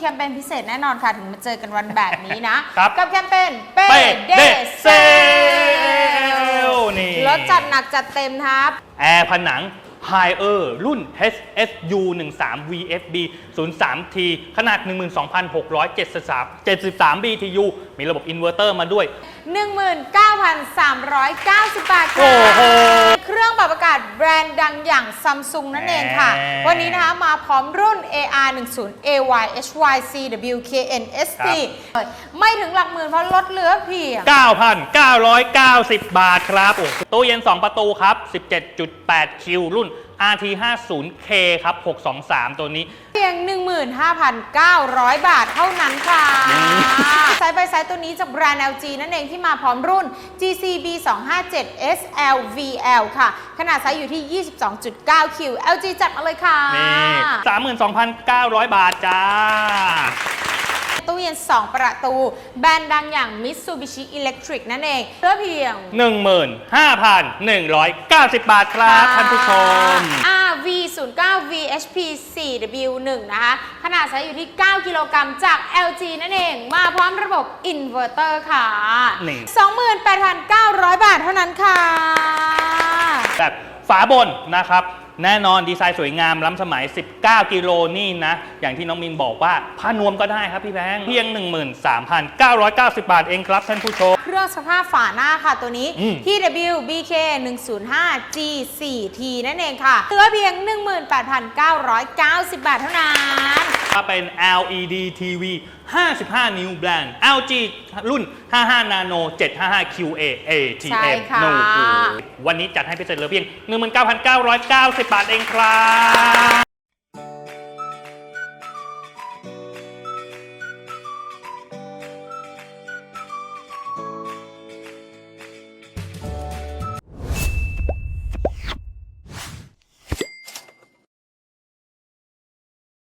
แคมเปญพิเศษแน่นอนค่ะ ถึงมาเจอกันวันแบบนี้นะ ครับ กับแคมเปญเป้เป้เดเดเซเซลลนี่ลดจัดหนักจัดเต็มครับ แอร์ผนัง h i e r รุ่น HSU 13 VFB 03T ขนาด 12,673 73 BTU มีระบบอินเวอร์เตอร์มาด้วย 19,390 บาทโอ้ค่ะโหเครื่องปรับอากาศแบรนด์ดังอย่างซัมซุงนั่นเองค่ะ แหมวันนี้นะคะมาพร้อมรุ่น AR10 AY HY CW KN ST ไม่ถึงหลักหมื่นเพราะลดเหลือเพียง 9,990 บาทครับโอ้ตู้เย็น 2 ประตูครับ 17.8 คิวรุ่น RT50K ครับ 623 ตัวนี้ เพียง 15,900 บาทเท่านั้นค่ะนี่ไซส์ไปไซส์ตัวนี้จากแบรนด์ LG นั่นเองที่มาพร้อมรุ่น GCB 257 SLVL ค่ะ ขนาดไซส์อยู่ที่ 22.9 คิว LG จัดมาเลยค่ะ นี่ 32,900 บาทจ้า ตู้เย็น 2 ประตู แบรนด์ดังอย่าง Mitsubishi Electric นั่นเองเพื่อเพียง 15,190 บาทครับท่านผู้ชม RV 0 9 VHP 4 W 1 นะคะ ขนาดไซส์อยู่ที่ 9 กิโลกรัมจาก LG นั่นเอง มาพร้อมระบบอินเวอร์เตอร์ค่ะ นี่ 28,900 บาทเท่านั้นค่ะ แบบฝาบนนะครับ แน่นอนดีไซน์สวยงามล้ำสมัย 19 กิโลนี่นะ อย่างที่น้องมินบอกว่าผ้านวมก็ได้ครับพี่แบงค์เพียง 13,990 บาทเองครับท่านผู้ชม เครื่องสภาพฝาหน้าค่ะตัวนี้ อืม TW BK 105 G 4 T นั่นเองค่ะเหลือเพียง 18,990 บาทเท่านั้น ถ้าเป็น LED TV 55 นิ้วแบรนด์ LG รุ่น 55 Nano 755 QA ใช่ ATM ค่ะโอ้โหวันนี้จัดให้พิเศษเหลือเพียง 19,990 บาทเองครับ